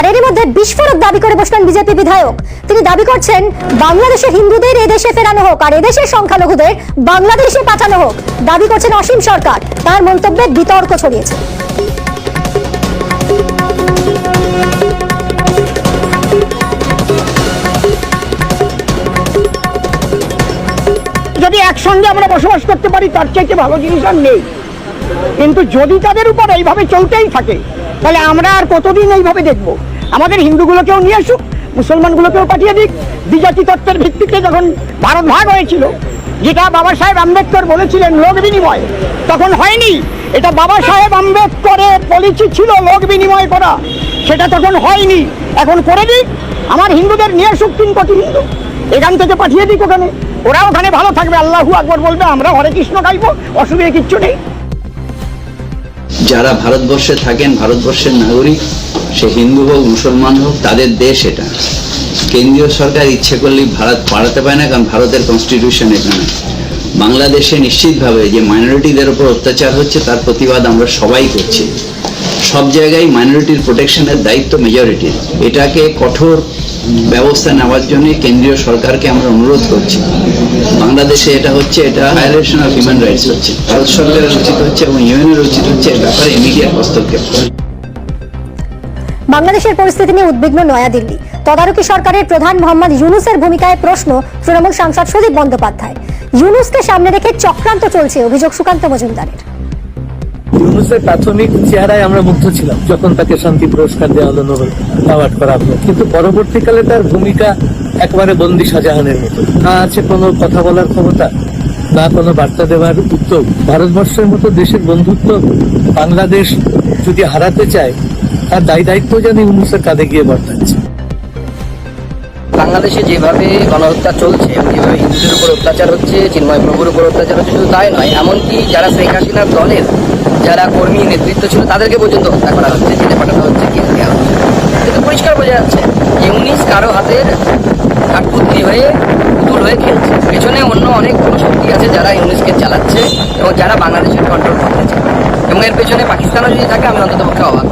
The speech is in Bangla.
আর এরই মধ্যে বিস্ফোরক দাবি করে বসলেন বিজেপি বিধায়ক। তিনি দাবি করছেন, বাংলাদেশের হিন্দুদের এদেশে ফেরানো হোক আর এদেশের সংখ্যালঘুদের বাংলাদেশে পাঠানো হোক। দাবি করছেন অসীম সরকার। তার মন্তব্যে বিতর্ক ছড়িয়েছে। যদি একসঙ্গে আমরা বসবাস করতে পারি, তার চাইতে ভালো জিনিস আর নেই। কিন্তু যদি তাদের উপর এইভাবে চলতেই থাকে, তাহলে আমরা আর কতদিন এইভাবে দেখব? আমাদের হিন্দুগুলোকেও নিয়ে আসুক, মুসলমানগুলোকেও পাঠিয়ে দিক। দ্বিজাতি তত্ত্বের ভিত্তিতে যখন ভারত ভাগ হয়েছিল, যেটা বাবা সাহেব আম্বেদকর বলেছিলেন লোক বিনিময়, তখন হয়নি। এটা বাবা সাহেব আম্বেদকরের পলিসি ছিল লোক বিনিময় করা। সেটা তখন হয়নি। এখন করে দিক। আমার হিন্দুদের নিয়ে আসুক তিন কোটি হিন্দু। এখান থেকে পাঠিয়ে দিক ওখানে। ওরা ওখানে ভালো থাকবে, আল্লাহু আকবর বলবে, আমরা হরে কৃষ্ণ গাইবো, অসুবিধা কিচ্ছু নেই। যারা ভারতবর্ষে থাকেন, ভারতবর্ষের নাগরিক, সে হিন্দু হোক, মুসলমান হোক, তাদের দেশ এটা। কেন্দ্রীয় সরকার ইচ্ছে করলেই ভারত পাড়াতে পারে না, কারণ ভারতের কনস্টিটিউশন এখানে। বাংলাদেশে নিশ্চিতভাবে যে মাইনরিটিদের ওপর অত্যাচার হচ্ছে, তার প্রতিবাদ আমরা সবাই করছি। সব জায়গায় মাইনরিটির প্রোটেকশনের দায়িত্ব মেজরিটির এটাকে কঠোর ব্যবস্থা নেওয়ার জন্য কেন্দ্রীয় সরকারকে আমরা অনুরোধ করছি। বাংলাদেশে এটা হচ্ছে, এটা ভায়োলেশন অফ হিউম্যান রাইটস হচ্ছে। ভারত সরকারের উচিত হচ্ছে এবং ইউএনের উচিত হচ্ছে ব্যাপারে ইমিডিয়েট হস্তক্ষেপ। বাংলাদেশের পরিস্থিতি নিয়ে উদ্বিগ্ন নয়াদিল্লি। তদারকি সরকারের প্রধান মোহাম্মদ ইউনুসের ভূমিকায় প্রশ্ন তৃণমূল সাংসদ সুদীপ বন্দ্যোপাধ্যায়। ইউনুসকে সামনে রেখে চক্রান্ত চলছে অভিযোগ সুকান্ত মজুমদারের। ইউনুসের প্রাথমিক চেহারায় আমরা মুগ্ধ ছিলাম, যখন তাকে শান্তি পুরস্কার দেওয়া হলো, নোবেল অ্যাওয়ার্ড করা হলো। কিন্তু পরবর্তীকালে তার ভূমিকা একবারে বন্দি শাহজাহানের মতো। না আছে কোনো কথা বলার ক্ষমতা, না কোনো বার্তা দেওয়ার উদ্যোগ। ভারতবর্ষের মতো দেশের বন্ধুত্ব বাংলাদেশ যদি হারাতে চায়, তার দায় দায়িত্ব যেন ইউনুসের কাঁধে গিয়ে বর্তাচ্ছে বাংলাদেশে যেভাবে গণহত্যা চলছে এবং যেভাবে হিন্দুদের উপর অত্যাচার হচ্ছে, চিন্ময় প্রভুর উপর অত্যাচার হচ্ছে, শুধু তাই নয়, এমনকি যারা শেখ হাসিনার দলের যারা কর্মী, নেতৃত্ব ছিল তাদেরকে পর্যন্ত হত্যা করা হচ্ছে জেলে পাঠানো হচ্ছে কেটে দেওয়া হচ্ছে কিন্তু পরিষ্কার বোঝা যাচ্ছে, ইউনিস কারও হাতের কাঠপুতলি হয়ে পুতুল হয়ে খেলছে। পেছনে অন্য অনেক বড় শক্তি আছে যারা ইউনিসকে চালাচ্ছে এবং যারা বাংলাদেশের কন্ট্রোল করতে চায় এবং এর পেছনে পাকিস্তানও যদি থাকে, আমি অন্তত পক্ষে অবাক।